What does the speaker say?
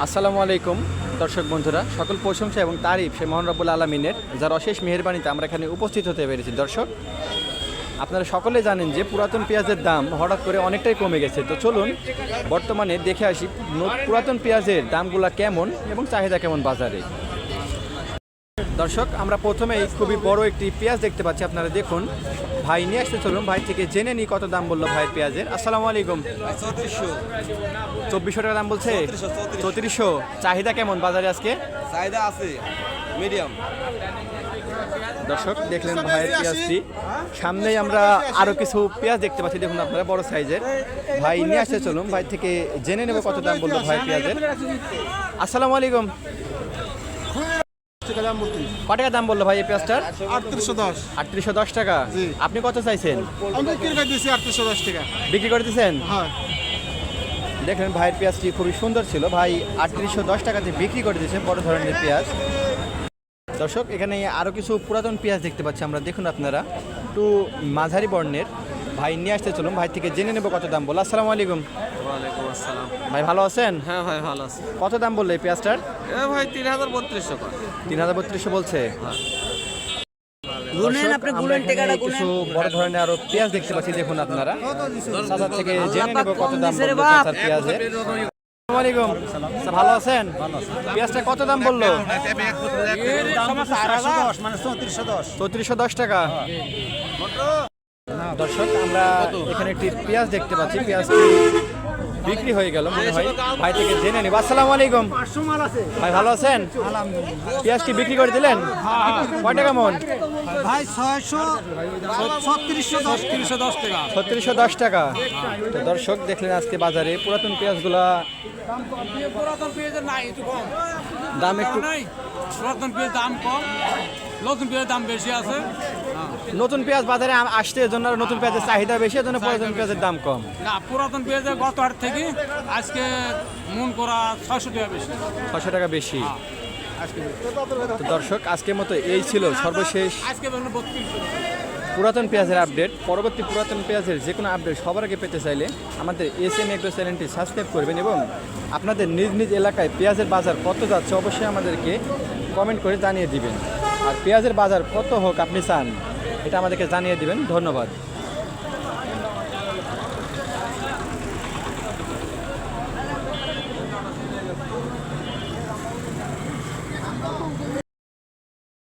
আসসালামু আলাইকুম, দর্শক বন্ধুরা। সকল প্রশংসা এবং তারিফ সে মোহন রব্বুল আলমিনের, যার অশেষ মেহরবানিতে আমরা এখানে উপস্থিত হতে পেরেছি। দর্শক, আপনারা সকলে জানেন যে পুরাতন পেঁয়াজের দাম হঠাৎ করে অনেকটাই কমে গেছে। তো চলুন বর্তমানে দেখে আসি পুরাতন পেঁয়াজের দামগুলো কেমন এবং চাহিদা কেমন বাজারে? দর্শক আমরা প্রথমেই খুবই বড় একটি পেঁয়াজ দেখতে পাচ্ছি। আপনারা দেখুন ভাই নিয়ে আসতে চলুন। ভাই থেকে জেনে নিই কত দাম বলল ভাইয়ের পেঁয়াজের। আসসালামু আলাইকুম। চৌত্রিশশো। চব্বিশশো টাকা দাম বলছে? চৌত্রিশশো, চাহিদা কেমন বাজারে আজকে? চাহিদা আছে মিডিয়াম দর্শক দেখলেন ভাইয়ের পেঁয়াজটি। সামনেই আমরা আরও কিছু পেঁয়াজ দেখতে পাচ্ছি। দেখুন আপনারা বড় সাইজের। ভাই নিয়ে আসতে চলুন। ভাই থেকে জেনে নেব কত দাম বলল ভাই পেঁয়াজের। আসসালামু আলাইকুম। ক টাকা দাম বলল ভাই এই পেঁয়াজটার? আটত্রিশশো দশ। আটত্রিশশো দশ টাকা। জি। আপনি কত চাইছেন? আমি কিনে দিয়েছি আটত্রিশশো দশ টাকা। বিক্রি করে দিচ্ছেন হ্যাঁ। দেখলেন ভাইয়ের পেঁয়াজটি খুবই সুন্দর ছিল। ভাই আটত্রিশশো দশ টাকাতে বিক্রি করে দিয়েছে বড় ধরনের পেঁয়াজ। দর্শক এখানে আরও কিছু পুরাতন পেঁয়াজ দেখতে পাচ্ছি আমরা। দেখুন আপনারা। একটু মাঝারি বর্ণের। ভাই নিয়ে আসতে চলুন ভাই থেকে জেনে নেব কত দাম বলো আসসালামু আলাইকুম। ওয়ালাইকুম আসসালাম। ভাই ভালো আছেন? হ্যাঁ ভাই ভালো আছে। কত দাম বলল এই পেঁয়াজটার? এ ভাই তিন হাজার বত্রিশশো তিন হাজার বত্রিশশো বলছে। আপনি আমরা গুনেন এখানে টেকাটা কিছু বড় ধরনের আরও পেঁয়াজ দেখতে পাচ্ছি দেখুন আপনারা। চাচা থেকে জেনে নেব কত দাম দিছে রে বলল বাপ। চাচার পেঁয়াজের। আলাইকুম। ভালো আছেন? পেঁয়াজটা কত দাম বলল? চৌত্রিশশো দশ। টাকা। দর্শক আমরা এখানে একটি পেঁয়াজ দেখতে পাচ্ছি। পেঁয়াজটি বিক্রি হয়ে গেল মনে হয়। ভাই থেকে জেনে নিব। আসসালামু আলাইকুম। ভাই ভালো আছেন? পেঁয়াজ কি বিক্রি করে দিলেন? কয় টাকা মন? ভাই ছয়শো ছত্রিশশো দশ টাকা। ছত্রিশশো দশ টাকা। তো দর্শক দেখলেন আজকে বাজারে পুরাতন পেঁয়াজগুলা পুরাতন পেঁয়াজের নাই একটু কম দাম একটু পুরাতন পেঁয়াজ দাম কম। নতুন পেঁয়াজের দাম বেশি আছে। নতুন পেঁয়াজ বাজারে আসতে জন্য নতুন পেঁয়াজের চাহিদা বেশি এর জন্য পুরাতন পেঁয়াজের দাম কম। না পুরাতন পেঁয়াজের গত হাট থেকে আজকে মন করা ছয়শো টাকা বেশি। ছশো টাকা বেশি। দর্শক আজকের মতো এই ছিল সর্বশেষ পুরাতন পেঁয়াজের আপডেট। পরবর্তী পুরাতন পেঁয়াজের যে কোনো আপডেট সবার আগে পেতে চাইলে আমাদের এস এম এগ্রো চ্যানেলটি সাবস্ক্রাইব করবেন এবং আপনাদের নিজ নিজ এলাকায় পেঁয়াজের বাজার কত যাচ্ছে অবশ্যই আমাদেরকে কমেন্ট করে জানিয়ে দিবেন। আর পেঁয়াজের বাজার কত হোক আপনি চান এটা আমাদেরকে জানিয়ে দিবেন। ধন্যবাদ।